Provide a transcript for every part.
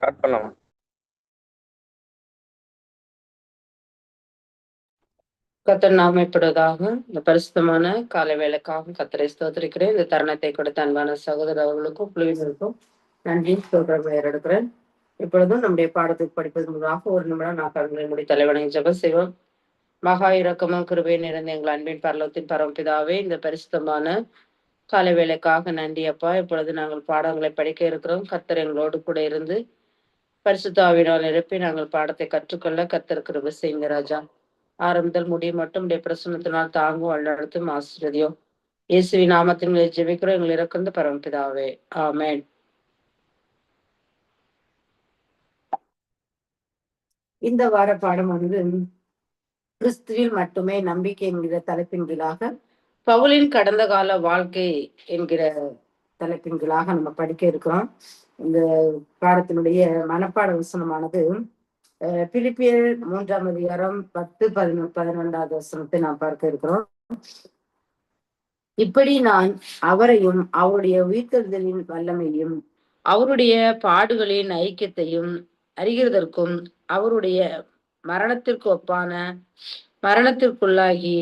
Start பண்ணலாம். கத்தர் நாமைப்படுவதாக இந்த பரிசுத்தமான காலை வேலைக்காக கத்தரை ஸ்தோத்திருக்கிறேன். இந்த தருணத்தை கொடுத்த அன்பான சகோதர அவர்களுக்கும் குழுவினருக்கும் நன்றி. சொல்ற பெயர் எடுக்கிறேன். இப்பொழுதும் நம்முடைய பாடத்துக்கு படிப்பது முன்பாக ஒரு நிமிடம் நான் கருங்களை முடி தலைவனை ஜப செய்வோம். மகா இரக்கமும் கிருபையும் நிறைந்த எங்கள் அன்பின் பரலத்தின் பரம்பிதாவே இந்த பரிசுத்தமான காலை வேலைக்காக நன்றி அப்பா. இப்பொழுது நாங்கள் பாடங்களை படிக்க இருக்கிறோம். கத்தர் எங்களோடு கூட இருந்து பரிசுத்தாவினால் நிரப்பி நாங்கள் பாடத்தை கற்றுக்கொள்ள கத்தர் செய்யுங்க ராஜா. ஆரம்பத்தில் முடிய மட்டும் உடைய பிரசனத்தினால் தாங்கும் வழிநடத்தும் ஆசிரியதையும் இயேசுவி நாமத்தின் மேல் ஜெபிக்கிறோம். எங்கள் இறக்குந்து பரமபிதாவே. ஆமேன். இந்த வார பாடமானது கிறிஸ்துவில் மட்டுமே நம்பிக்கை என்கிற தலைப்பின் கீழாக பவுலின் கடந்த கால வாழ்க்கை என்கிற தலைப்பின் கீழாக நம்ம படிக்க இருக்கிறோம். இந்த பாடத்தினுடைய மனப்பாட வசனமானது அஹ், பிலிப்பியர் மூன்றாம் அதிகாரம் பத்து பதினொன்று பதினொன்றாவது வசனத்தை நாம் பார்க்க இருக்கிறோம். இப்படி நான் அவரையும் அவருடைய உயிர்த்தெழுதலின் வல்லமையும் அவருடைய பாடுகளின் ஐக்கியத்தையும் அறிகிறதற்கும் அவருடைய மரணத்திற்கு ஒப்பான மரணத்திற்குள்ளாகி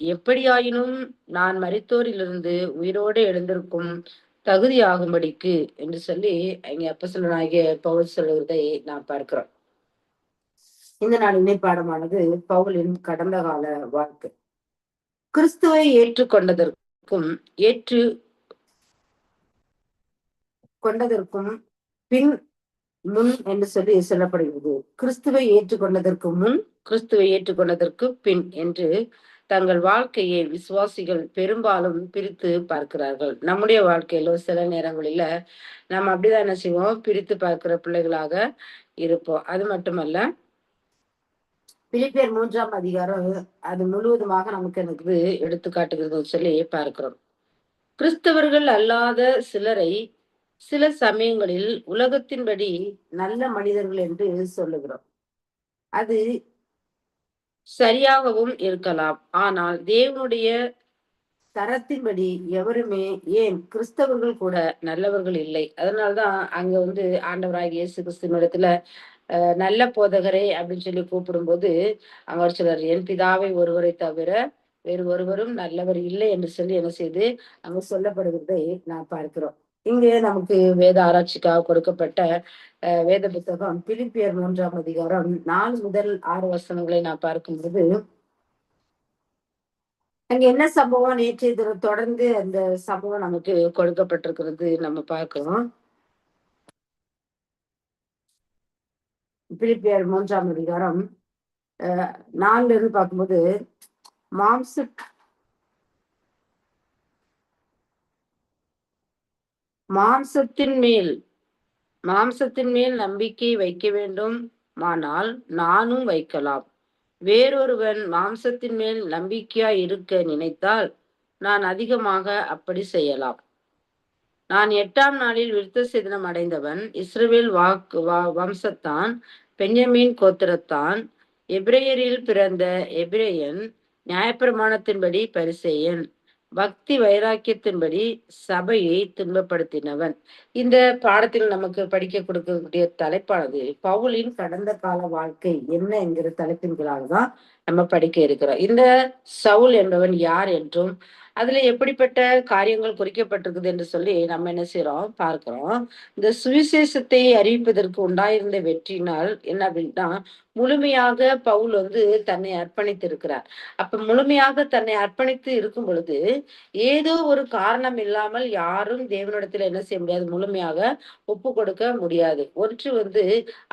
எப்படியாயினும் நான் மரித்தோரிலிருந்து உயிரோடு எழுந்திருக்கும் தகுதியாகும்படிக்கு என்று சொல்லி இங்க அப்பசலனாகிய பவுல் சொல்லுவதை நாம் பார்க்கிறோம். இந்த நாள் இணைப்பாடமானது பவுலின் கடந்த கால வாழ்க்கை. கிறிஸ்துவை ஏற்றுக்கொண்டதற்கும் ஏற்று கொண்டதற்கும் பின் முன் என்று சொல்லி சொல்லப்படுகிறது. கிறிஸ்துவை ஏற்றுக்கொண்டதற்கு முன் கிறிஸ்துவை ஏற்றுக்கொண்டதற்கு பின் என்று தங்கள் வாழ்க்கையை விசுவாசிகள் பெரும்பாலும் பிரித்து பார்க்கிறார்கள். நம்முடைய வாழ்க்கையில சில நேரங்களில நம்ம அப்படிதான் என்ன செய்வோம்? பிரித்து பார்க்கிற பிள்ளைகளாக இருப்போம். அது மட்டுமல்ல பிலிப்பியர் மூன்றாம் அதிகாரம் அது முழுவதுமாக நமக்கு எனக்கு எடுத்து சொல்லி பார்க்கிறோம். கிறிஸ்தவர்கள் அல்லாத சிலரை சில சமயங்களில் உலகத்தின்படி நல்ல மனிதர்கள் என்று சொல்லுகிறோம். அது சரியாகவும் இருக்கலாம். ஆனால் தேவனுடைய தரத்தின்படி எவருமே ஏன் கிறிஸ்தவர்கள் கூட நல்லவர்கள் இல்லை. அதனால்தான் அங்க வந்து ஆண்டவராக இயேசு கிறிஸ்துவனிடத்துல நல்ல போதகரே அப்படின்னு சொல்லி கூப்பிடும்போது அங்க ஒரு சிலர் என் பிதாவை ஒருவரை தவிர வேறு ஒருவரும் நல்லவர் இல்லை என்று சொல்லி என்ன செய்து அங்க சொல்லப்படுகிறதை நான் பார்க்கிறோம். இங்கே நமக்கு வேத ஆராய்ச்சிக்காக கொடுக்கப்பட்ட வேத புத்தகம் பிலிப்பியர் மூன்றாம் அதிகாரம் நாலு முதல் ஆறு வசனங்களை நான் பார்க்கும்போது அங்க என்ன சம்பவம்? நேற்றைய தினம் தொடர்ந்து அந்த சம்பவம் நமக்கு கொடுக்கப்பட்டிருக்கிறது. நம்ம பார்க்கிறோம். பிலிப்பியர் மூன்றாம் அதிகாரம் அஹ், நாலுல இருந்து பார்க்கும்போது மாம்ச மாம்சத்தின் மேல் மாம்சத்தின் மேல் நம்பிக்கை வைக்க வேண்டும். ஆனால் நானும் வைக்கலாம். வேறொருவன் மாம்சத்தின் மேல் நம்பிக்கையா இருக்க நினைத்தால் நான் அதிகமாக அப்படி செய்யலாம். நான் எட்டாம் நாளில் விருத்த சேதனம் அடைந்தவன். இஸ்ரவேல் வாக்கு வா வம்சத்தான் பெஞ்சமீன் கோத்திரத்தான் எப்ரேயரில் பிறந்த எப்ரேயன் நியாயப்பிரமாணத்தின்படி பரிசெயன். பக்தி வைராக்கியத்தின்படி சபையை துன்பப்படுத்தினவன். இந்த பாடத்தில் நமக்கு படிக்க கொடுக்கக்கூடிய தலைப்பானது பவுலின் கடந்த கால வாழ்க்கை என்ன என்கிற தலைப்பின் தான் நம்ம படிக்க இருக்கிறோம். இந்த சவுல் என்பவன் யார் என்றும் அதுல எப்படிப்பட்ட காரியங்கள் குறிக்கப்பட்டிருக்குது என்று சொல்லி நம்ம என்ன செய்யறோம் பார்க்கிறோம். இந்த சுவிசேஷத்தை அறிவிப்பதற்கு உண்டாயிருந்த வெற்றியினால் என்ன அப்படின்னா முழுமையாக பவுல் வந்து தன்னை அர்ப்பணித்து இருக்கிறார் அப்ப முழுமையாக தன்னை அர்ப்பணித்து இருக்கும் பொழுது ஏதோ ஒரு காரணம் இல்லாமல் யாரும் தேவனிடத்துல என்ன செய்ய முடியாது முழுமையாக ஒப்பு கொடுக்க முடியாது. ஒன்று வந்து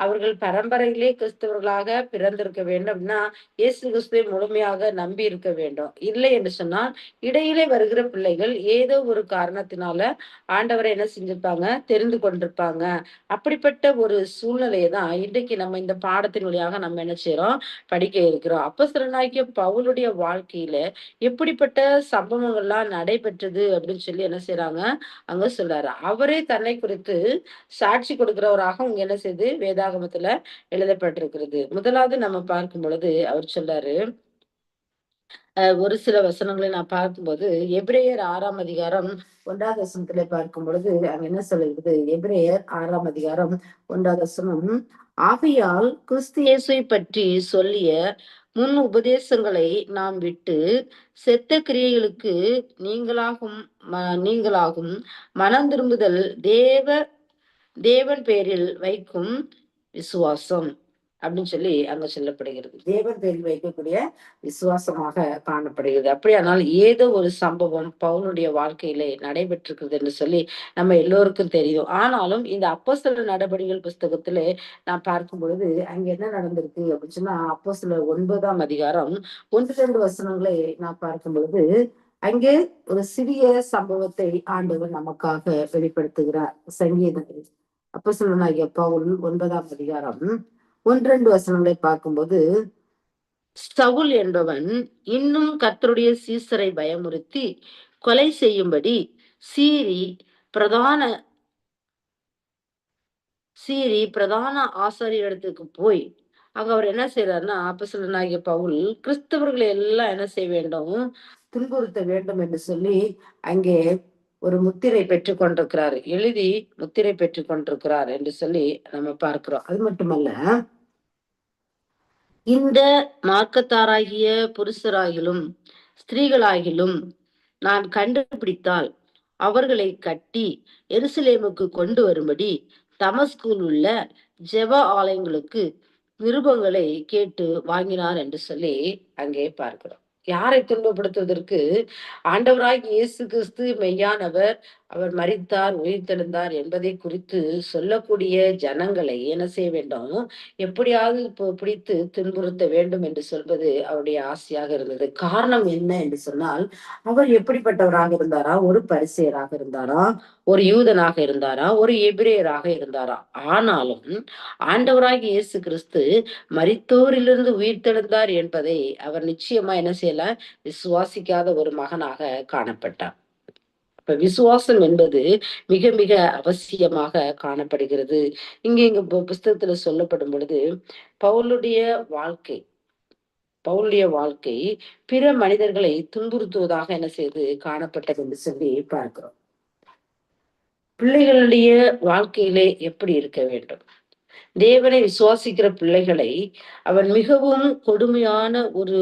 அவர்கள் பரம்பரையிலே கிறிஸ்தவர்களாக பிறந்திருக்க வேண்டும்னா இயேசு கிறிஸ்துவை முழுமையாக நம்பி இருக்க வேண்டும். இல்லை என்று சொன்னால் இடையில் வருகிற பிள்ளைகள் ஏதோ ஒரு காரணத்தினால ஆண்டவரை என்ன செஞ்சிருப்பாங்க? தெரிந்து கொண்டிருப்பாங்க. அப்படிப்பட்ட ஒரு சூழ்நிலையை தான் இன்றைக்கு நம்ம இந்த பாடத்தின் வழியாக நம்ம என்ன செய்யறோம் படிக்க இருக்கிறோம். அப்போஸ்தலனாகிய பவுலுடைய வாழ்க்கையில எப்படிப்பட்ட சம்பவங்கள்லாம் நடைபெற்றது அப்படின்னு சொல்லி என்ன செய்யறாங்க அங்க சொல்றாரு. அவரே தன்னை குறித்து சாட்சி கொடுக்கிறவராக அவங்க என்ன செய்து வேதாகமத்துல எழுதப்பட்டிருக்கிறது. முதலாவது நம்ம பார்க்கும் பொழுது அவர் சொல்றாரு ஒரு சில வசனங்களை நான் பார்க்கும்போது எபிரேயர் ஆறாம் அதிகாரம் ஒன்றாவது வசனத்துல பார்க்கும் பொழுது அங்க என்ன சொல்லுகிறது? எபிரேயர் ஆறாம் அதிகாரம் ஒன்றாவது வசனம் ஆகையால் கிறிஸ்து இயேசுவை பற்றி சொல்லிய முன் உபதேசங்களை நாம் விட்டு செத்த கிரியைகளுக்கு நீங்களாகும் நீங்களாகும். மனம் திரும்புதல் தேவ தேவன் பேரில் வைக்கும் விசுவாசம். அப்படின்னு சொல்லி அங்க சொல்லப்படுகிறது. தேவன் பேரில் வைக்கக்கூடிய விசுவாசமாக காணப்படுகிறது. அப்படியானால் ஏதோ ஒரு சம்பவம் பவுனுடைய வாழ்க்கையிலே நடைபெற்றிருக்கிறது என்று சொல்லி நம்ம எல்லோருக்கும் தெரியும். ஆனாலும் இந்த அப்போ சில நடவடிக்கைகள் புஸ்தகத்துல நான் பார்க்கும் பொழுது அங்க என்ன நடந்திருக்கு அப்படின்னு சொன்னா அப்போ சில ஒன்பதாம் அதிகாரம் ஒன்று ரெண்டு வசனங்களை நான் பார்க்கும் பொழுது அங்கே ஒரு சிறிய சம்பவத்தை ஆண்டவர் நமக்காக வெளிப்படுத்துகிறார். சங்கீத அப்போ சொல்லனாகிய பவுல் ஒன்பதாம் அதிகாரம் ஒன்றெண்டு வசனங்களை பார்க்கும்போது சவுல் என்பவன் இன்னும் கத்தருடைய சீசரை பயமுறுத்தி கொலை செய்யும்படி சீரி பிரதான சீரி பிரதான ஆசாரியத்துக்கு போய் அங்க அவர் என்ன செய்யறாருன்னா அப்பசலனாகிய பவுல் கிறிஸ்தவர்களை எல்லாம் என்ன செய்ய வேண்டும்? துன்புறுத்த வேண்டும் என்று சொல்லி அங்கே ஒரு முத்திரை பெற்றுக் கொண்டிருக்கிறார். எழுதி முத்திரை பெற்றுக் கொண்டிருக்கிறார் என்று சொல்லி நம்ம பார்க்கிறோம். அது மட்டுமல்ல இந்த மார்க்கத்தாராகிய புருஷராகிலும் ஸ்திரீகளாகிலும் நான் கண்டுபிடித்தால் அவர்களை கட்டி எருசலேமுக்கு கொண்டு வரும்படி தமஸ்கூல் உள்ள ஜெவ ஆலயங்களுக்கு நிருபங்களை கேட்டு வாங்கினார் என்று சொல்லி அங்கே பார்க்கிறோம். யாரை துன்பப்படுத்துவதற்கு? ஆண்டவராகி இயேசு கிறிஸ்து மெய்யானவர் அவர் மறித்தார் உயிர்த்தெழுந்தார் என்பதை குறித்து சொல்லக்கூடிய ஜனங்களை என்ன செய்ய வேண்டும்? எப்படியாவது பிடித்து துன்புறுத்த வேண்டும் என்று சொல்வது அவருடைய ஆசையாக இருந்தது. காரணம் என்ன என்று சொன்னால் அவர் எப்படிப்பட்டவராக இருந்தாரா? ஒரு பரிசெயராக இருந்தாரா? ஒரு யூதனாக இருந்தாரா? ஒரு எபிரேயராக இருந்தாரா? ஆனாலும் ஆண்டவராக இயேசு கிறிஸ்து மரித்தோரிலிருந்து உயிர்த்தெழுந்தார் என்பதை அவர் நிச்சயமா என்ன செய்யல? விசுவாசிக்காத ஒரு மகனாக காணப்பட்டார். இப்ப விசுவாசம் என்பது மிக மிக அவசியமாக காணப்படுகிறது. இங்க இங்க புஸ்தகத்துல சொல்லப்படும் பொழுது பவுலுடைய வாழ்க்கை பவுலுடைய வாழ்க்கை பிற மனிதர்களை துன்புறுத்துவதாக என்ன செய்து காணப்பட்டது என்று சொல்லி பார்க்கிறோம். பிள்ளைகளுடைய வாழ்க்கையிலே எப்படி இருக்க வேண்டும்? தேவனை விசுவாசிக்கிற பிள்ளைகளை அவன் மிகவும் கொடுமையான ஒரு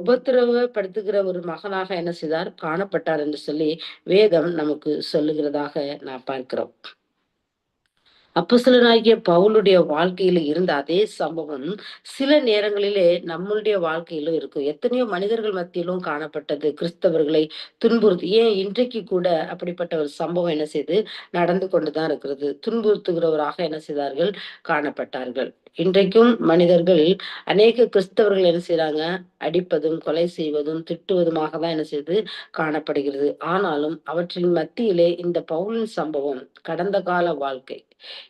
உபத்திரவப்படுத்துகிற ஒரு மகனாக என்ன செய்தார்? காணப்பட்டார் என்று சொல்லி வேதம் நமக்கு சொல்லுகிறதாக நான் பார்க்கிறோம். அப்பசலனாகிய பவுலுடைய வாழ்க்கையில இருந்த அதே சம்பவம் சில நேரங்களிலே நம்மளுடைய வாழ்க்கையிலும் இருக்கும். எத்தனையோ மனிதர்கள் மத்தியிலும் காணப்பட்டது. கிறிஸ்தவர்களை துன்புறுத்தி ஏன் இன்றைக்கு கூட அப்படிப்பட்ட ஒரு சம்பவம் என்ன செய்து நடந்து கொண்டுதான் இருக்கிறது. துன்புறுத்துகிறவராக என்ன செய்தார்கள்? காணப்பட்டார்கள். இன்றைக்கும் மனிதர்கள் அநேக கிறிஸ்தவர்கள் என்ன செய்யறாங்க அடிப்பதும் கொலை செய்வதும் திட்டுவதுமாக தான் என்ன செய்து காணப்படுகிறது. ஆனாலும் அவற்றின் மத்தியிலே இந்த பவுலின் சம்பவம் கடந்த கால வாழ்க்கை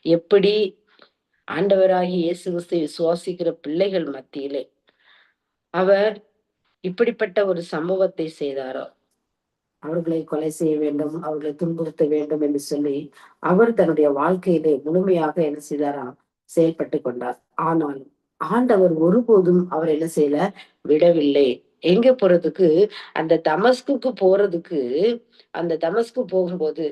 எப்படி ஆண்டவராகி இயேசு கிறிஸ்து விசுவாசிக்கிற பிள்ளைகள் மத்தியிலே அவர் இப்படிப்பட்ட ஒரு சம்பவத்தை செய்தாரோ? அவர்களை கொலை செய்ய வேண்டும் அவர்களை துன்புறுத்த வேண்டும் என்று சொல்லி அவர் தன்னுடைய வாழ்க்கையிலே முழுமையாக என்ன செய்தாரா? செயல்பட்டு கொண்டார். ஆனாலும் ஆண்டவர் ஒருபோதும் அவர் என்ன செய்யல? விடவில்லை. எங்க போறதுக்கு? அந்த தமஸ்குக்கு போறதுக்கு அந்த தமஸ்கு போகும்போது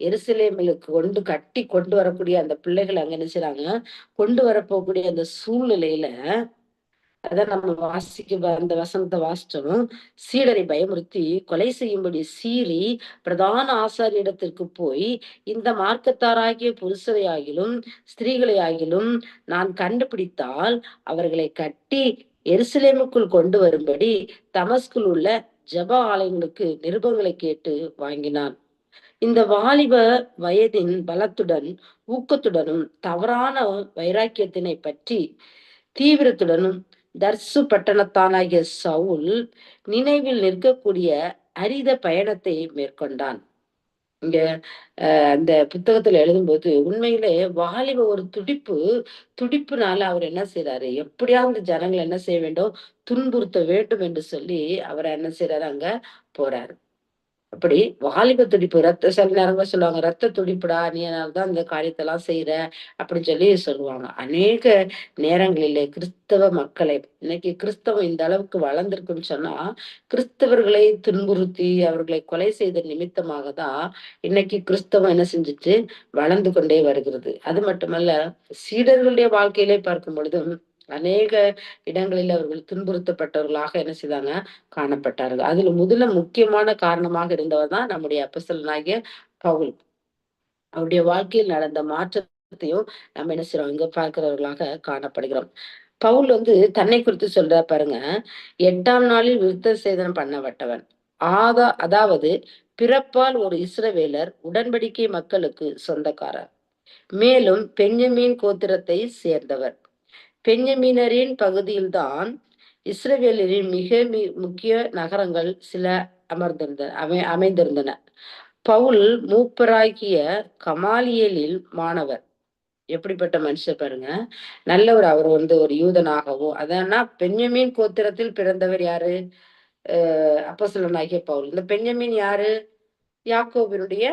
எருசலேமிலுக்கு கொண்டு கட்டி கொண்டு வரக்கூடிய அந்த பிள்ளைகள் அங்க என்ன கொண்டு வரப்போகக்கூடிய அந்த சூழ்நிலையில அதான் நம்ம வாசிக்க அந்த வசனத்தை வாசிச்சோம். சீடரை பயமுறுத்தி கொலை செய்யும்படி சீறி பிரதான ஆசாரியத்திற்கு போய் இந்த மார்க்கத்தாராகிய புருஷரை ஆகிலும் ஸ்திரீகளை ஆகிலும் நான் கண்டுபிடித்தால் அவர்களை கட்டி எருசலேமுக்குள் கொண்டு வரும்படி தமஸ்குள் உள்ள ஜப ஆலயங்களுக்கு நிருபங்களை கேட்டு வாங்கினான். இந்த வாலிப வயதின் பலத்துடன் ஊக்கத்துடனும் தவறான வைராக்கியத்தினை பற்றி தீவிரத்துடனும் தர்சு பட்டணத்தானாகிய சவுல் நினைவில் நிற்கக்கூடிய அரித பயணத்தை மேற்கொண்டான். இங்க அந்த புத்தகத்துல எழுதும்போது உண்மையிலே வாலிப ஒரு துடிப்பு துடிப்புனால அவர் என்ன செய்யறாரு எப்படியாவது ஜனங்களை என்ன செய்ய வேண்டும்? துன்புறுத்த வேண்டும் என்று சொல்லி அவர் என்ன செய்யறாரு அங்க போறாரு. அப்படி வாலிப துடிப்பு ரத்த சில நேரங்கள் சொல்லுவாங்க ரத்த துடிப்புடா நீ தான் இந்த காரியத்தெல்லாம் செய்யற அப்படின்னு சொல்லி சொல்லுவாங்க. அநேக நேரங்களிலே கிறிஸ்தவ மக்களை இன்னைக்கு கிறிஸ்தவம் இந்த அளவுக்கு வளர்ந்திருக்குன்னு சொன்னா கிறிஸ்தவர்களை துன்புறுத்தி அவர்களை கொலை செய்த நிமித்தமாக தான் இன்னைக்கு கிறிஸ்தவம் என்ன செஞ்சுட்டு வளர்ந்து கொண்டே வருகிறது. அது மட்டுமல்ல சீடர்களுடைய வாழ்க்கையிலே பார்க்கும் பொழுதும் அநேக இடங்களில் அவர்கள் துன்புறுத்தப்பட்டவர்களாக என்ன செய்தாங்க? காணப்பட்டார்கள். அதுல முதல்ல முக்கியமான காரணமாக இருந்தவர் தான் நம்முடைய அப்பசலனாகிய பவுல். அவருடைய வாழ்க்கையில் நடந்த மாற்றத்தையும் நம்ம என்ன செய்யறோம் இங்க பார்க்கிறவர்களாக காணப்படுகிறோம். பவுல் வந்து தன்னை குறித்து சொல்ற பாருங்க. எட்டாம் நாளில் விருத்த சேதனம் பண்ணப்பட்டவன். ஆதா அதாவது பிறப்பால் ஒரு இஸ்ரவேலர் உடன்படிக்கை மக்களுக்கு சொந்தக்காரர். மேலும் பெஞ்சமீன் கோத்திரத்தை சேர்ந்தவர். பெஞ்சமீனரின் பகுதியில்தான் இஸ்ரேலின் மிக முக்கிய நகரங்கள் சில அமர்ந்திருந்தன அமை அமைந்திருந்தன. பவுல் மூப்பராகிய கமாலியலில் மாணவர். எப்படிப்பட்ட மனுஷர் பாருங்க. நல்லவர் அவர் வந்து ஒரு யூதனாகவோ அதனா பெஞ்சமீன் கோத்திரத்தில் பிறந்தவர் யாரு? அஹ் சொல்லனாகிய பவுல். இந்த பெஞ்சமீன் யாரு? யாக்கோபினுடைய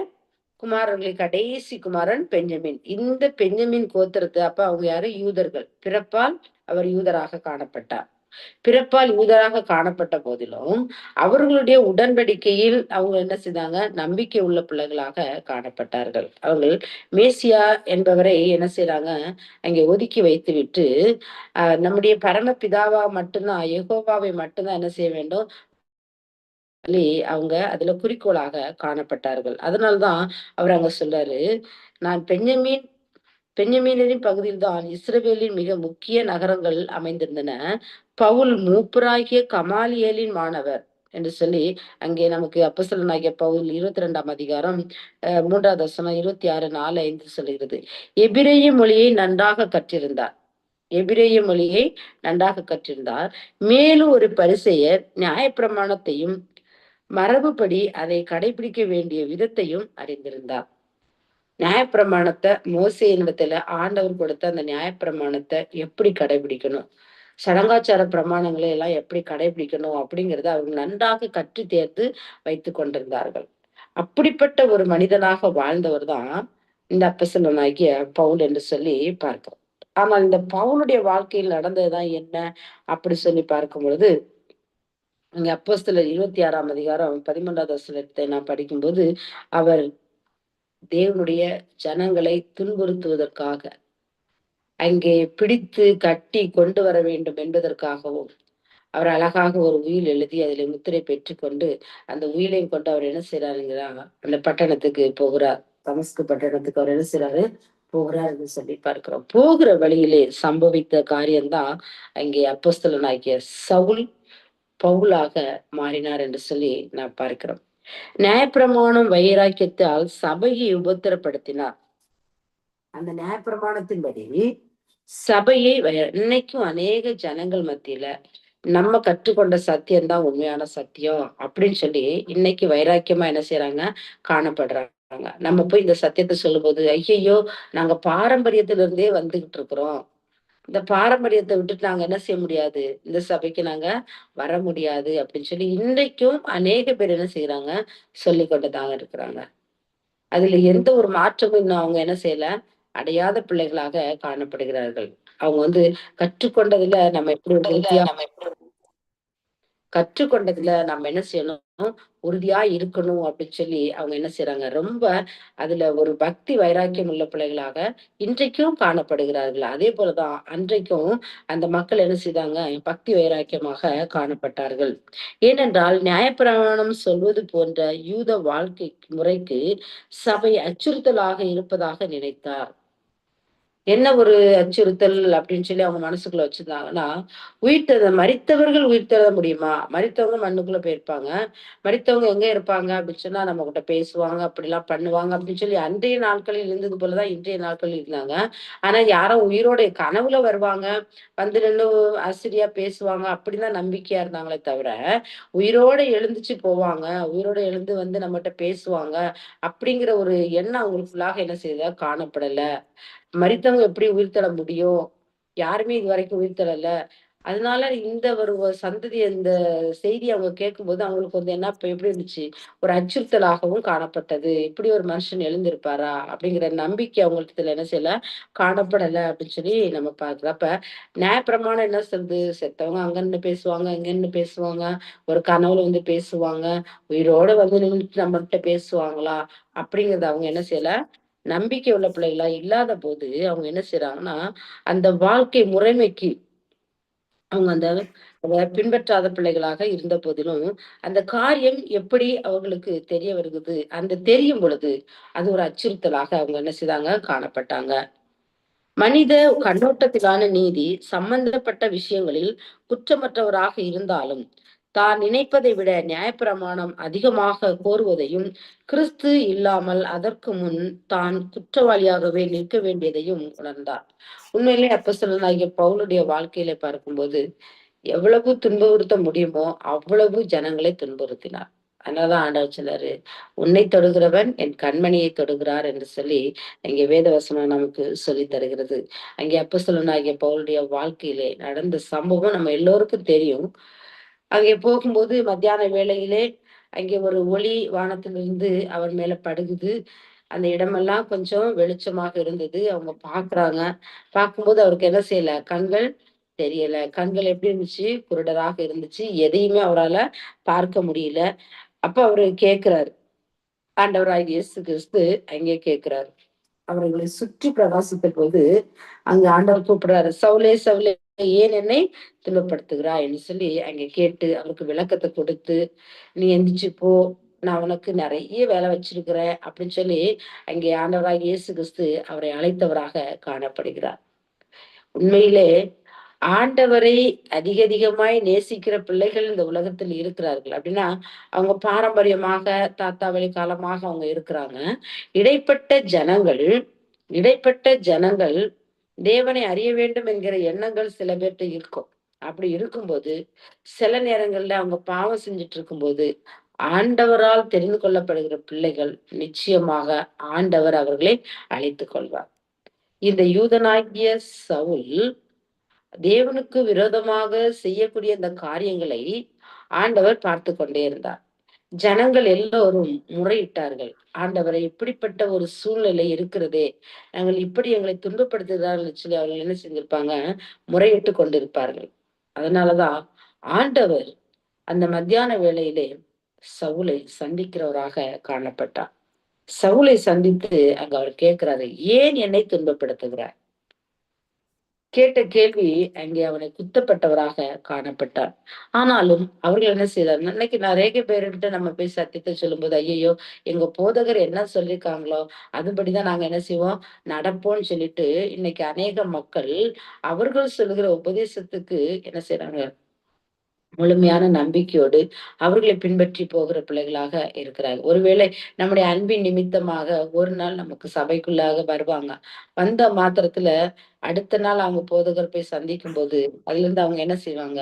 குமாரர்களின் கடைசி குமாரன் பெஞ்சமின். இந்த பெஞ்சமின் கோத்திரத்து அப்ப அவங்க யாரு? யூதர்கள். பிறப்பால் அவர் யூதராக காணப்பட்டார். பிறப்பால் யூதராக காணப்பட்ட போதிலும் அவர்களுடைய உடன்படிக்கையில் அவங்க என்ன செய்தாங்க? நம்பிக்கை உள்ள பிள்ளைகளாக காணப்பட்டார்கள். அவர்கள் மேசியா என்பவரை என்ன செய்யறாங்க அங்கே ஒதுக்கி வைத்து விட்டு நம்முடைய பரம பிதாவா மட்டும்தான் எகோவாவை மட்டும்தான் என்ன செய்ய வேண்டும்? சொல்லி அவங்க அதுல குறிக்கோளாக காணப்பட்டார்கள். அதனால்தான் அவர் அங்க சொல்றாரு நான் பெஞ்சமீன் பெஞ்சமீனரின் பகுதியில் தான் இஸ்ரேலின் மிக முக்கிய நகரங்கள் அமைந்திருந்தன. பவுல் மூப்பராகிய கமாலியலின் மாணவர் என்று சொல்லி அங்கே நமக்கு அப்பசலனாகிய பவுல் இருபத்தி ரெண்டாம் அதிகாரம் மூன்றாவது வசனம் இருபத்தி ஆறு நாலு ஐந்து சொல்கிறது. எபிரேய மொழியை நன்றாக கற்றிருந்தார். எபிரேய மொழியை நன்றாக கற்றிருந்தார். மேலும் ஒரு பரிசெயர் நியாயப்பிரமாணத்தையும் மரபுப்படி அதை கடைபிடிக்க வேண்டிய விதத்தையும் அறிந்திருந்தார். நியாயப்பிரமாணத்தை மோசையினிடத்துல ஆண்டவர் கொடுத்த அந்த நியாயப்பிரமாணத்தை எப்படி கடைபிடிக்கணும்? சடங்காச்சார பிரமாணங்களை எல்லாம் எப்படி கடைபிடிக்கணும் அப்படிங்கிறத அவங்க நன்றாக கற்று தேர்ந்து வைத்து கொண்டிருந்தார்கள். அப்படிப்பட்ட ஒரு மனிதனாக வாழ்ந்தவர் தான் இந்த அப்பசலனாகிய பவுல் என்று சொல்லி பார்க்கிறோம். ஆனால் இந்த பவுனுடைய வாழ்க்கையில் நடந்ததுதான் என்ன அப்படி சொல்லி பார்க்கும் பொழுது அங்க அப்போஸ்தல இருபத்தி ஆறாம் அதிகாரம் பதிமூன்றாவது வசனத்தை நான் படிக்கும்போது அவர் தேவனுடைய ஜனங்களை துன்புறுத்துவதற்காக அங்கே பிடித்து கட்டி கொண்டு வர வேண்டும் என்பதற்காகவும் அவர் அழகாக ஒரு உயில் எழுதி அதில் முத்திரை பெற்றுக்கொண்டு அந்த உயிலையும் கொண்டு அவர் என்ன செய்யறாருங்கிறா அந்த பட்டணத்துக்கு போகிறார். தமஸ்கு பட்டணத்துக்கு அவர் என்ன செய்யறாரு போகிறார் என்று சொல்லி பார்க்கிறோம். போகிற வழியிலே சம்பவித்த காரியம்தான் அங்கே அப்போஸ்தலனாகிய சவுல் பவுலாக மாறினார் என்று சொல்லி நான் பார்க்கிறோம். நியாயப்பிரமாணம் வைராக்கியத்தால் சபையை உபத்திரப்படுத்தினார். அந்த நியாயப்பிரமாணத்தின்படி சபையை இன்னைக்கும் அநேக ஜனங்கள் மத்தியில நம்ம கற்றுக்கொண்ட சத்தியம் தான் உண்மையான சத்தியம் அப்படின்னு சொல்லி இன்னைக்கு வைராக்கியமா என்ன செய்யறாங்க காணப்படுறாங்க. நம்ம போய் இந்த சத்தியத்தை சொல்லும்போது ஐயையோ நாங்க பாரம்பரியத்திலிருந்தே வந்துகிட்டு இருக்கிறோம். இந்த பாரம்பரியத்தை விட்டுட்டு நாங்க என்ன செய்ய முடியாது? இந்த சபைக்கு நாங்க வர முடியாது அப்படின்னு சொல்லி இன்றைக்கும் அநேக பேர் என்ன செய்யறாங்க சொல்லி கொண்டுதாங்க இருக்கிறாங்க. அதுல எந்த ஒரு மாற்றமும் இன்னும் அவங்க என்ன செய்யல? அடையாத பிள்ளைகளாக காணப்படுகிறார்கள். அவங்க வந்து கற்றுக்கொண்டதுல நம்ம எப்படி கற்றுக்கொண்டதுல நம்ம என்ன செய்யணும்? உறுதியா இருக்கணும் அப்படின்னு சொல்லி அவங்க என்ன செய்யறாங்க ரொம்ப அதுல ஒரு பக்தி வைராக்கியம் உள்ள பிள்ளைகளாக இன்றைக்கும் காணப்படுகிறார்கள். அதே போலதான் அன்றைக்கும் அந்த மக்கள் என்ன செய்தாங்க? பக்தி வைராக்கியமாக காணப்பட்டார்கள். ஏனென்றால் நியாயப்பிரமாணம் சொல்வது போன்ற யூத வாழ்க்கை முறைக்கு சபை அச்சுறுத்தலாக இருப்பதாக நினைத்தார். என்ன ஒரு அச்சுறுத்தல் அப்படின்னு சொல்லி அவங்க மனசுக்குள்ள வச்சிருந்தாங்கன்னா உயிர்த்தத மறித்தவர்கள் உயிர்த்தெழ முடியுமா? மறித்தவங்க மண்ணுக்குள்ள போயிருப்பாங்க. மறித்தவங்க எங்க இருப்பாங்க அப்படின்னு சொன்னா நம்ம கிட்ட பேசுவாங்க அப்படிலாம் பண்ணுவாங்க அப்படின்னு சொல்லி அன்றைய நாட்களில் இருந்தது போலதான் இன்றைய நாட்களில் இருந்தாங்க. ஆனா யாரும் உயிரோட கனவுல வருவாங்க வந்து நின்று ஆசிரியா பேசுவாங்க அப்படிதான் நம்பிக்கையா இருந்தாங்களே தவிர உயிரோட எழுந்துச்சு போவாங்க உயிரோட எழுந்து வந்து நம்மகிட்ட பேசுவாங்க அப்படிங்கிற ஒரு எண்ணம் அவங்களுக்குள்ளாக என்ன செய்தா காணப்படல. மறித்தவங்க எப்படி உயிர்த்தெழ முடியும்? யாருமே இது வரைக்கும் உயிர்த்தெழல அதனால இந்த ஒரு சந்ததி இந்த செய்தி அவங்க கேட்கும்போது அவங்களுக்கு வந்து என்ன எப்படி இருந்துச்சு? ஒரு அச்சுறுத்தலாகவும் காணப்பட்டது. இப்படி ஒரு மனுஷன் எழுந்திருப்பாரா? அப்படிங்கிற நம்பிக்கை அவங்களுக்கு என்ன செய்யல காணப்படலை அப்படின்னு சொல்லி நம்ம பார்க்கிறோம். அப்ப நியாயப்பிரமாணம் என்ன சொல்றது செத்தவங்க அங்கன்னு பேசுவாங்க இங்கன்னு பேசுவாங்க. ஒரு கனவுல வந்து பேசுவாங்க. உயிரோட வந்து நின்றுட்டு நம்மகிட்ட பேசுவாங்களா? அப்படிங்கறத அவங்க என்ன செய்யல நம்பிக்கை உள்ள பிள்ளைகளா இல்லாத போது அவங்க என்ன செய்யறாங்கன்னா அந்த வாழ்க்கை முறைமைக்கு அவங்க அந்த பின்பற்றாத பிள்ளைகளாக இருந்த போதிலும் அந்த காரியம் எப்படி அவங்களுக்கு தெரிய வருகிறது அந்த தெரியும் பொழுது அது ஒரு அச்சுறுத்தலாக அவங்க என்ன செய்தாங்க? காணப்பட்டாங்க. மனித கண்ணோட்டத்திலான நீதி சம்பந்தப்பட்ட விஷயங்களில் குற்றமற்றவராக இருந்தாலும் தான் நினைப்பதை விட நியாயப்பிரமாணம் அதிகமாக கோருவதையும் கிறிஸ்து இல்லாமல் அதற்கு முன் தான் குற்றவாளியாகவே நிற்க வேண்டியதையும் உணர்ந்தார். உண்மையிலே அப்ப சொல்லனாகிய பவுலுடைய வாழ்க்கையில பார்க்கும்போது எவ்வளவு துன்புறுத்த முடியுமோ அவ்வளவு ஜனங்களை துன்புறுத்தினார். அதனாலதான் ஆண்டவர் சொல்லாரு உன்னை தொடுகிறவன் என் கண்மணியை தொடுகிறார் என்று சொல்லி இங்கே வேதவசனம் நமக்கு சொல்லி தருகிறது. அங்கே அப்ப சொல்லனாகிய பவுளுடைய வாழ்க்கையிலே நடந்த சம்பவம் நம்ம எல்லோருக்கும் தெரியும். அங்கே போகும்போது மத்தியான வேளையிலே அங்கே ஒரு ஒளி வானத்திலிருந்து அவர் மேல படுகுது. அந்த இடமெல்லாம் கொஞ்சம் வெளிச்சமாக இருந்தது. அவங்க பாக்குறாங்க பார்க்கும்போது அவருக்கு என்ன செய்யல? கண்கள் தெரியல. கண்கள் எப்படி இருந்துச்சு? குருடராக இருந்துச்சு. எதையுமே அவரால் பார்க்க முடியல. அப்ப அவரு கேக்குறாரு ஆண்டவராக இயேசு கிறிஸ்து அங்கே கேட்கிறாரு. அவர்களை சுற்றி பிரகாசித்த போது அங்க ஆண்டவர் கூப்பிடுறாரு. சவுலே சவுலே ஏன் என்னை துன்பப்படுத்துகிறாய்ன்னு சொல்லி அங்க கேட்டு அவருக்கு விளக்கத்தை கொடுத்து நீ எந்திரிச்சு போ. நான் உனக்கு நிறைய வேலை வச்சிருக்கிறேன். அப்படின்னு சொல்லி அங்கே ஆண்டவராக இயேசு கிறிஸ்து அவரை அழைத்தவராக காணப்படுகிறார். உண்மையிலே ஆண்டவரை அதிக அதிகமாய் நேசிக்கிற பிள்ளைகள் இந்த உலகத்தில் இருக்கிறார்கள். அப்படின்னா அவங்க பாரம்பரியமாக தாத்தா வழி காலமாக அவங்க இருக்கிறாங்க. இடைப்பட்ட ஜனங்கள் இடைப்பட்ட ஜனங்கள் தேவனை அறிய வேண்டும் என்கிற எண்ணங்கள் சில பேர்கிட்ட இருக்கும். அப்படி இருக்கும்போது சில நேரங்கள்ல அவங்க பாவம் செஞ்சுட்டு இருக்கும்போது ஆண்டவரால் தெரிந்து கொள்ளப்படுகிற பிள்ளைகள் நிச்சயமாக ஆண்டவர் அவர்களை அழைத்துக் கொள்வார். இந்த யூதனாகிய சவுல் தேவனுக்கு விரோதமாக செய்யக்கூடிய அந்த காரியங்களை ஆண்டவர் பார்த்து கொண்டே இருந்தார். ஜனங்கள் எல்லோரும் முறையிட்டார்கள். ஆண்டவரை இப்படிப்பட்ட ஒரு சூழ்நிலை இருக்கிறதே. நாங்கள் இப்படி எங்களை துன்பப்படுத்துகிறார்கள் சொல்லி அவர்கள் என்ன செஞ்சிருப்பாங்க? முறையிட்டு கொண்டிருப்பார்கள். அதனாலதான் ஆண்டவர் அந்த மத்தியான வேளையிலே சவுளை சந்திக்கிறவராக காணப்பட்டார். சவுளை சந்தித்து அங்க அவர் கேட்கிறாரு ஏன் என்னை துன்பப்படுத்துகிறார் கேட்ட கேள்வி அங்கே அவனை குத்தப்பட்டவராக காணப்பட்டார். ஆனாலும் அவர்கள் என்ன செய்தார்? இன்னைக்கு நிறைய பேருக்கிட்ட நம்ம போய் சத்தியத்தை சொல்லும்போது ஐயையோ எங்க போதகர் என்ன சொல்லியிருக்காங்களோ அதுபடிதான் நாங்க என்ன செய்வோம்? நடப்போம்னு சொல்லிட்டு இன்னைக்கு அநேக மக்கள் அவர்கள் சொல்லுகிற உபதேசத்துக்கு என்ன செய்யறாங்க முழுமையான நம்பிக்கையோடு அவர்களை பின்பற்றி போகிற பிள்ளைகளாக இருக்கிறாங்க ஒருவேளை நம்முடைய அன்பின் நிமித்தமாக ஒரு நாள் நமக்கு சபைக்குள்ளாக வருவாங்க. வந்த மாத்திரத்துல அடுத்த நாள் அவங்க போதகர் போய் சந்திக்கும் போது அதுல இருந்து அவங்க என்ன செய்வாங்க?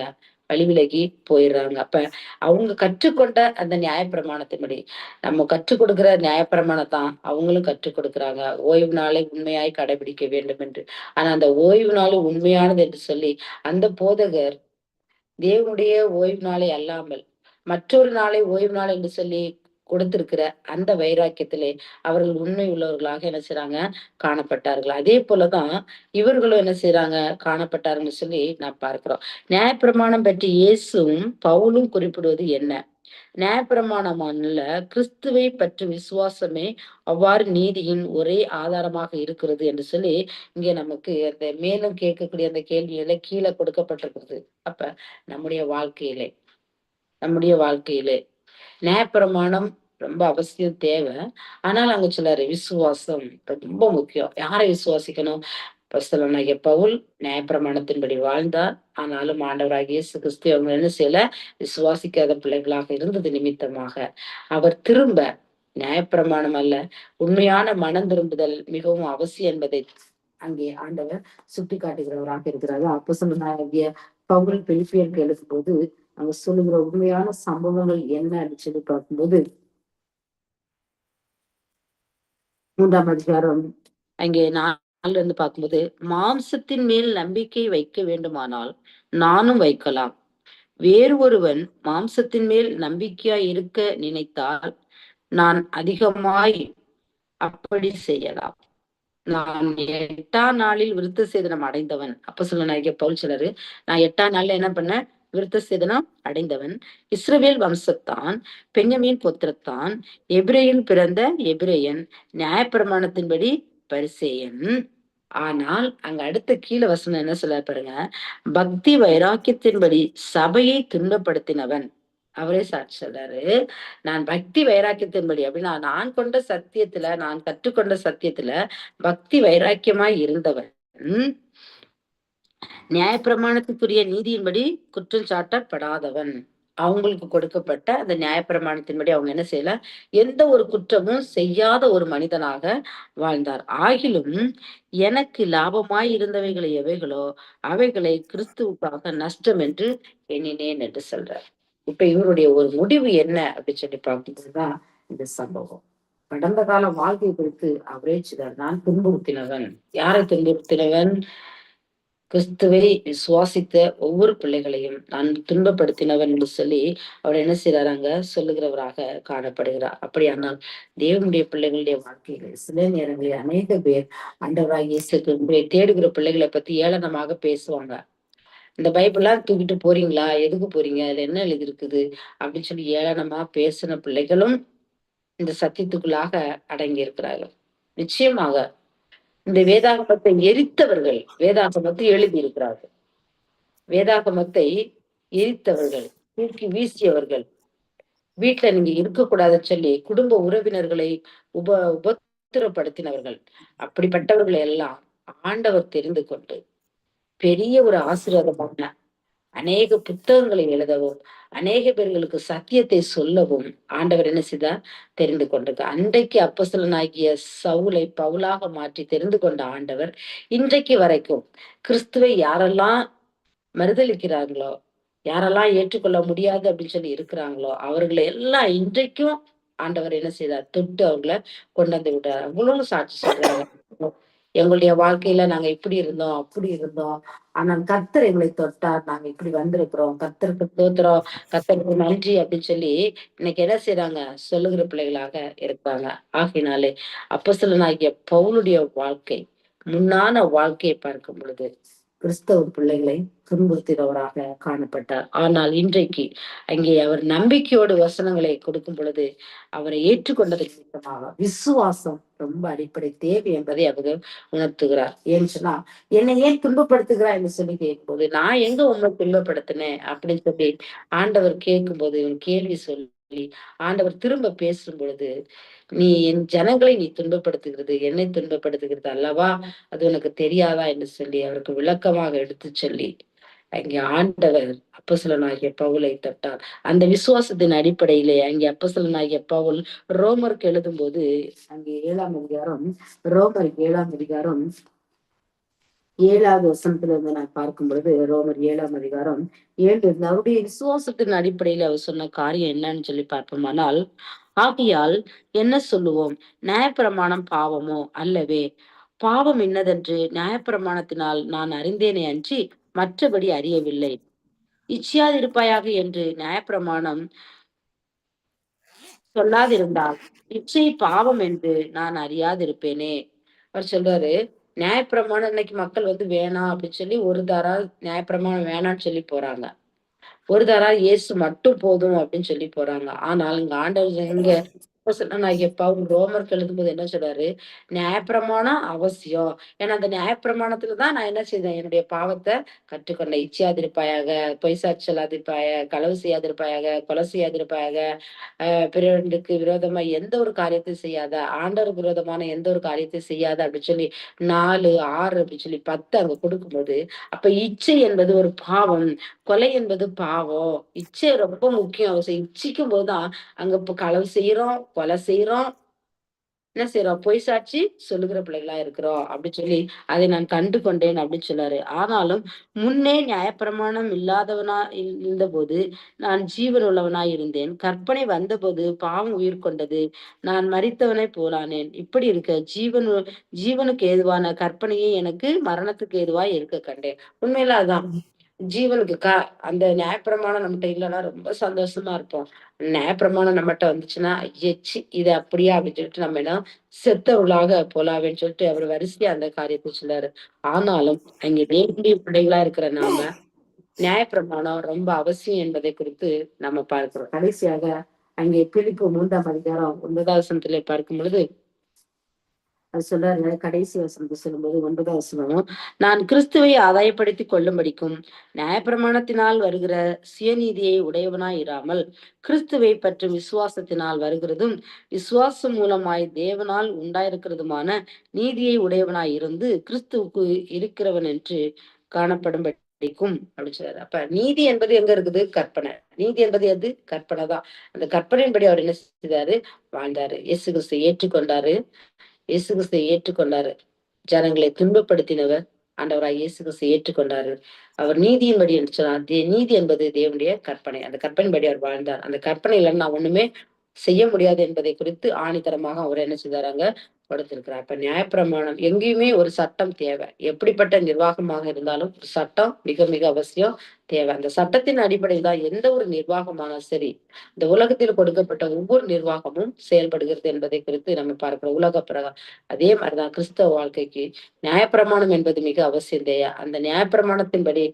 வழி விலகி போயிடுறாங்க. அப்ப அவங்க கற்றுக்கொண்ட அந்த நியாயப்பிரமாணத்தின்படி நம்ம கற்றுக் கொடுக்கிற நியாயப்பிரமாணத்தான் அவங்களும் கற்றுக் கொடுக்குறாங்க. ஓய்வு நாளை உண்மையாய் கடைபிடிக்க வேண்டும் என்று. ஆனா அந்த ஓய்வு நாள் உண்மையானது என்று சொல்லி அந்த போதகர் தேவனுடைய ஓய்வு நாளை அல்லாமல் மற்றொரு நாளை ஓய்வு நாள் என்று சொல்லி கொடுத்திருக்கிற அந்த வைராக்கியத்திலே அவர்கள் உண்மை உள்ளவர்களாக என்ன செய்யறாங்க காணப்பட்டார்கள். அதே போலதான் இவர்களும் என்ன செய்யறாங்க காணப்பட்டார்கள் சொல்லி நான் பார்க்கிறோம். நியாயப்பிரமாணம் பற்றி இயேசும் பவுலும் குறிப்பிடுவது என்ன? நியாயப்பிரமாணமானல கிறிஸ்துவை பற்றி விசுவாசமே அவ்வாறு நீதியின் ஒரே ஆதாரமாக இருக்கிறது என்று சொல்லி இங்க நமக்கு அந்த மேலும் கேட்கக்கூடிய அந்த கேள்விகளை கீழே கொடுக்கப்பட்டிருக்கிறது. அப்ப நம்முடைய வாழ்க்கையிலே நம்முடைய வாழ்க்கையிலே நியாயப்பிரமாணம் ரொம்ப அவசியம் தேவை. ஆனால் அங்க சொல்லாரு விசுவாசம் ரொம்ப முக்கியம். யாரை விசுவாசிக்கணும்? பஸ்தலனாகிய பவுல் நியாயப்பிரமாணத்தின்படி வாழ்ந்தார். ஆனாலும் ஆண்டவராக இயேசு கிறிஸ்து அவங்க என்ன செய்யல? விசுவாசிக்காத பிள்ளைகளாக இருந்தது நிமித்தமாக. அவர் திரும்ப நியாயப்பிரமாணம் அல்ல உண்மையான மனம் திரும்புதல் மிகவும் அவசியம் என்பதை அங்கே ஆண்டவர் சுட்டி காட்டுகிறவராக இருக்கிறார். அப்போ பவுல் பெலிப்பியருக்கு எழுதும்போது அங்க சொல்லுகிற உண்மையான சம்பவங்கள் என்ன அப்படின்னு சொல்லி பார்க்கும்போது மூன்றாம் அதிகாரம் அங்கே நான் நாள்ல இருந்து பார்க்கும்போது மாம்சத்தின் மேல் நம்பிக்கை வைக்க வேண்டுமானால் நானும் வைக்கலாம். வேறு ஒருவன் மாம்சத்தின் மேல் நம்பிக்கையாய் இருக்க நினைத்தால் நான் அதிகமாய் அப்படி செய்யலாம். நான் எட்டாம் நாளில் விருத்த சேதனம் அடைந்தவன். அப்ப சொல்ல நாயக பவுல் சிலரு நான் எட்டாம் நாள்ல என்ன பண்ணேன் விருத்த சேதனம் அடைந்தவன். இஸ்ரவேல் வம்சத்தான் பெஞ்சமீன் புத்திரத்தான் எபிரேயன் பிறந்த எபிரேயன். நியாயப்பிரமாணத்தின்படி பரிசேயன் ஆனால் அங்க அடுத்த கீழே வசனம் என்ன சொல்ல பாருங்க. பக்தி வைராக்கியத்தின்படி சபையை துன்பப்படுத்தினவன். அவரே சாட்சி சொல்றாரு. நான் பக்தி வைராக்கியத்தின்படி அப்படின்னா நான் கொண்ட சத்தியத்துல நான் கற்றுக்கொண்ட சத்தியத்துல பக்தி வைராக்கியமாய் இருந்தவன். நியாயப்பிரமாணத்துக்குரிய நீதியின்படி குற்றம் சாட்டப்படாதவன். அவங்களுக்கு கொடுக்கப்பட்ட அந்த நியாயப்பிரமாணத்தின்படி அவங்க என்ன செய்யல? எந்த ஒரு குற்றமும் செய்யாத ஒரு மனிதனாக வாழ்ந்தார். ஆகிலும் எனக்கு லாபமாய் இருந்தவைகளை எவைகளோ அவைகளை கிறிஸ்துவுக்காக நஷ்டம் என்று எண்ணினேன் என்று சொல்றார். இப்ப இவருடைய ஒரு முடிவு என்ன அப்படின்னு சொல்லி பார்க்கும்போதுதான் இந்த சம்பவம். கடந்த கால வாழ்க்கை குறித்து அவரே நான் துன்புறுத்தினவன். யாரை துன்புறுத்தினவன்? கிறிஸ்துவை விசுவாசித்த ஒவ்வொரு பிள்ளைகளையும் நான் துன்பப்படுத்தினவன் என்று சொல்லி அவர் என்ன செய்யறாங்க சொல்லுகிறவராக காணப்படுகிறார். அப்படியானால் தேவனுடைய பிள்ளைகளுடைய வாழ்க்கைகள் சில நேரங்களில் அநேக பேர் அண்டவராக இயேசுக்கு தேடுகிற பிள்ளைகளை பத்தி ஏளனமாக பேசுவாங்க. இந்த பைபிள்லாம் தூக்கிட்டு போறீங்களா? எதுக்கு போறீங்க? அதுல என்ன எழுதி இருக்குது அப்படின்னு சொல்லி ஏளனமா பேசின பிள்ளைகளும் இந்த சத்தியத்துக்குள்ளாக அடங்கி இருக்கிறார்கள் நிச்சயமாக இந்த வேதாகமத்தை எரித்தவர்கள் வேதாகமத்தை எழுதி இருக்கிறார்கள் வேதாகமத்தை எரித்தவர்கள் தூக்கி வீசியவர்கள். வீட்டுல நீங்க இருக்கக்கூடாதுன்னு சொல்லி குடும்ப உறவினர்களை உப உபத்திரப்படுத்தினவர்கள். அப்படிப்பட்டவர்களை எல்லாம் ஆண்டவர் தெரிந்து கொண்டு பெரிய ஒரு ஆசீர்வாதமான அநேக புத்தகங்களை எழுதவும் அநேக பேர்களுக்கு சத்தியத்தை சொல்லவும் ஆண்டவர் என்ன செய்தார்? தெரிந்து கொண்டது. அன்றைக்கு அப்பசலனாகிய சவுலை பவுலாக மாற்றி தெரிந்து கொண்ட ஆண்டவர் இன்றைக்கு வரைக்கும் கிறிஸ்துவை யாரெல்லாம் மறுதளிக்கிறாங்களோ யாரெல்லாம் ஏற்றுக்கொள்ள முடியாது அப்படின்னு சொல்லி இருக்கிறாங்களோ அவர்களை எல்லாம் இன்றைக்கும் ஆண்டவர் என்ன செய்தார்? தொட்டு அவங்கள கொண்டு வந்து விட்டார். அவ்வளவு சாட்சி சொல்றாங்க. எங்களுடைய வாழ்க்கையில நாங்க இப்படி இருந்தோம் அப்படி இருந்தோம். ஆனால் கத்தர் எங்களை தொட்டார். நாங்க இப்படி வந்திருக்கிறோம். கத்தருக்கு தோத்துறோம் கத்தருக்கு நன்றி அப்படின்னு சொல்லி இன்னைக்கு என்ன செய்யறாங்க சொல்லுகிற பிள்ளைகளாக இருப்பாங்க ஆகினாலே அப்ப சிலனாகிய பவுளுடைய வாழ்க்கை முன்னான வாழ்க்கையை பார்க்கும் பொழுது கிறிஸ்தவ பிள்ளைகளை துன்புறுத்துகிறவராக காணப்பட்டார். ஆனால் இன்றைக்கு அங்கே அவர் நம்பிக்கையோடு வசனங்களை கொடுக்கும் பொழுது அவரை ஏற்றுக்கொண்டதற்கு நிமித்தமாக விசுவாசம் ரொம்ப அடிப்படை தேவை என்பதை அவர் உணர்த்துகிறார். ஏன்னு சொன்னா என்னை ஏன் துன்பப்படுத்துகிறார் என்று சொல்லி கேட்கும்போது நான் எங்க உன்னை துன்பப்படுத்தினேன்? அப்படின்னு சொல்லி ஆண்டவர் கேட்கும்போது இவன் கேள்வி சொல்லி ஆண்டவர் திரும்ப பேசும் பொழுது நீ என் ஜனங்களை நீ துன்பப்படுத்துகிறது என்னை துன்பப்படுத்துகிறது அல்லவா? அது உனக்கு தெரியாதா? என்று சொல்லி அவருக்கு விளக்கமாக எடுத்து சொல்லி அங்கே ஆண்டவர் அப்பசலனாகிய பவுலை தொட்டார். அந்த விசுவாசத்தின் அடிப்படையிலே அங்கே அப்பசலனாகிய பவுல் ரோமருக்கு எழுதும் போது அங்கே ஏழாம் அதிகாரம் ரோமருக்கு ஏழாம் அதிகாரம் ஏழாவது வசனத்துல இருந்து நான் பார்க்கும் பொழுது ரோமர் ஏழாம் அதிகாரம் ஏழு அவருடைய விசுவாசத்தின் அடிப்படையில அவர் சொன்ன காரியம் என்னன்னு சொல்லி பார்ப்போமானால் ஆகையால் என்ன சொல்லுவோம்? நியாயப்பிரமாணம் பாவமோ அல்லவே பாவம் என்னதென்று நியாயப்பிரமாணத்தினால் நான் அறிந்தேனே அன்றி மற்றபடி அறியவில்லை. இச்சையாதிருப்பாயாக என்று நியாயப்பிரமாணம் சொல்லாதிருந்தால் இச்சை பாவம் என்று நான் அறியாதிருப்பேனே. அவர் சொல்றாரு நியாயப்பிரமாணம் இன்னைக்கு மக்கள் வந்து வேணாம் அப்படின்னு சொல்லி ஒரு தாரா நியாயப்பிரமாணம் வேணாம்னு சொல்லி போறாங்க. ஒரு தாரா இயேசு மட்டும் போதும் அப்படின்னு சொல்லி போறாங்க. ஆனால் இங்க ஆண்டவர் இங்க நான் பவுல் ரோமருக்கு எழுதும்போது என்ன சொல்றாரு? நியாயப்பிரமாணம் அவசியம். ஏன்னா அந்த நியாயப்பிரமாணத்துல தான் நான் என்ன செய்தேன்? என்னுடைய பாவத்தை கற்றுக்கொண்டேன். இச்சையாதிருப்பாயாக பொய் சாட்சலாதிருப்பாய களவு செய்யாதிருப்பாயாக கொலை செய்யாதிருப்பாயாக அஹ் பிறருக்கு விரோதமா எந்த ஒரு காரியத்தை செய்யாத ஆண்டவருக்கு விரோதமான எந்த ஒரு காரியத்தை செய்யாத அப்படின்னு சொல்லி நாலு ஆறு அப்படின்னு சொல்லி பத்து அங்க கொடுக்கும்போது அப்ப இச்சை என்பது ஒரு பாவம் கொலை என்பது பாவம். இச்சை ரொம்ப முக்கியம். இச்சிக்கும் போதுதான் அங்க இப்ப களவு செய்யறோம் கொலை செய்யறோம் என்ன செய்யறோம் பொய் சாட்சி சொல்லுகிற பிள்ளைகளா இருக்கிறோம். அப்படின்னு சொல்லி அதை நான் கண்டு கொண்டேன் அப்படின்னு சொல்லாரு ஆனாலும் முன்னே நியாயப்பிரமாணம் இல்லாதவனா இருந்த போது நான் ஜீவன் உள்ளவனா இருந்தேன். கற்பனை வந்தபோது பாவம் உயிர் கொண்டது. நான் மறித்தவனை போலானேன். இப்படி இருக்க ஜீவன் ஜீவனுக்கு ஏதுவான கற்பனையே எனக்கு மரணத்துக்கு ஏதுவா இருக்க கண்டேன். உண்மையில அதான். ஜீவனுக்கு அந்த நியாயப்பிரமாணம் நம்மகிட்ட இல்லைன்னா ரொம்ப சந்தோஷமா இருப்போம். நியாயப்பிரமாணம் நம்மகிட்ட வந்துச்சுன்னா எச்சு இது அப்படியா அப்படின்னு சொல்லிட்டு நம்ம என்ன செத்தவர்களாக போலாவேன்னு சொல்லிட்டு அவர் வரிசையா அந்த காரியத்தை சொல்லாரு ஆனாலும் அங்கே தேவனுடைய பிள்ளைகளா இருக்கிற நாம நியாயப்பிரமாணம் ரொம்ப அவசியம் என்பதை குறித்து நம்ம பார்க்கிறோம். கடைசியாக அங்கே பிலிப்பு மூன்றாம் அதிகாரம் ஒன்பதாவசனத்திலே பார்க்கும் பொழுது அது சொல்றாரு கடைசி வசனத்தை சொல்லும்போது ஒன்பதாம் வசனம். நான் கிறிஸ்துவை ஆதாயப்படுத்தி கொள்ளும்படிக்கும் நியாயப்பிரமாணத்தினால் வருகிற சுயநீதியை உடையவனாய் இராமல் கிறிஸ்துவை பற்றும் விசுவாசத்தினால் வருகிறதும் விசுவாசம் மூலமாய் தேவனால் உண்டாயிருக்கிறதுமான நீதியை உடையவனாய் இருந்து கிறிஸ்துவுக்கு இருக்கிறவன் என்று காணப்படும்படிக்கும் அப்படின்னு சொல்றாரு. அப்ப நீதி என்பது எங்க இருக்குது? கற்பனை. நீதி என்பது எது? கற்பனை தான் அந்த கற்பனையின்படி அவர் என்ன செய்தாரு? வாழ்ந்தாரு. இயேசு கிறிஸ்து ஏற்றுக்கொண்டாரு. இயேசு கிறிஸ்துவை ஏற்றுக்கொண்டாரு. ஜனங்களை துன்பப்படுத்தினவர் ஆண்டவராய் இயேசு கிறிஸ்து ஏற்றுக்கொண்டாரு. அவர் நீதியின்படி என்று சொன்னார். நீதி என்பது தேவனுடைய கற்பனை. அந்த கற்பனைபடி அவர் வாழ்ந்தார். அந்த கற்பனை நான் ஒண்ணுமே செய்ய முடியாது என்பதை குறித்து ஆணித்தரமாக அவர் என்ன செய்தாராங்க கொடுத்திருக்கிறார் இப்ப நியாயப்பிரமாணம் எங்கேயுமே ஒரு சட்டம் தேவை. எப்படிப்பட்ட நிர்வாகமாக இருந்தாலும் ஒரு சட்டம் மிக மிக அவசியம் தேவை. அந்த சட்டத்தின் அடிப்படையில் தான் எந்த ஒரு நிர்வாகமாக சரி இந்த உலகத்தில் கொடுக்கப்பட்ட ஒவ்வொரு நிர்வாகமும் செயல்படுகிறது என்பதை குறித்து நம்ம பார்க்கிறோம். உலக பிரகம் அதே மாதிரிதான் கிறிஸ்தவ வாழ்க்கைக்கு நியாயப்பிரமாணம் என்பது மிக அவசியம் தேயா அந்த நியாயப்பிரமாணத்தின்படி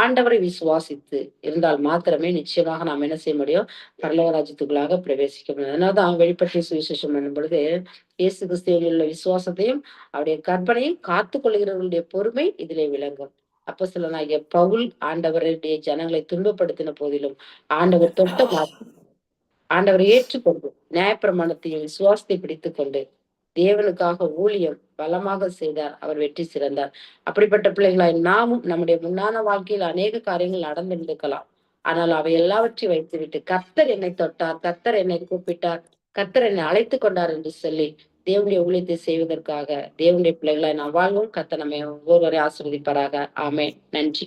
ஆண்டவரை விசுவாசித்து இருந்தால் மாத்திரமே நிச்சயமாக நாம் என்ன செய்ய முடியும்? பரலோகராஜ்யத்துக்குள்ளாக பிரவேசிக்க முடியும். அதனால தான் வெளிப்பட்டிய சுவிசேஷம் பண்ணும் பொழுது இயேசு கிறிஸ்துவில் உள்ள விசுவாசத்தையும் அவருடைய கற்பனையும் காத்து கொள்கிறவர்களுடைய பொறுமை இதிலே விளங்கும். அப்ப சொல்லனாகிய பவுல் ஆண்டவருடைய ஜனங்களை துன்பப்படுத்தின போதிலும் ஆண்டவர் தொட்ட ஆண்டவர் ஏற்றுக்கொண்டு நியாயப்பிரமாணத்தையும் விசுவாசத்தை பிடித்துக் கொண்டு தேவனுக்காக ஊழியம் பலமாக செய்தார் அவர் வெற்றி சிறந்தார். அப்படிப்பட்ட பிள்ளைகளாய் நாமும் நம்முடைய முன்னான வாழ்க்கையில் அநேக காரியங்கள் நடந்திருக்கலாம் ஆனால் அவை எல்லாவற்றையும் வைத்துவிட்டு கத்தர் என்னை தொட்டார் கத்தர் என்னை கூப்பிட்டார். கர்த்தர் என்னை அழைத்து கொண்டார் என்று சொல்லி தேவனுடைய ஊழியத்தை செய்வதற்காக தேவனுடைய பிள்ளைகளை நாம் வாழ்வோம். கத்த நம்ம ஒவ்வொருவரை ஆசிர்வதிப்பாராக. ஆமே நன்றி.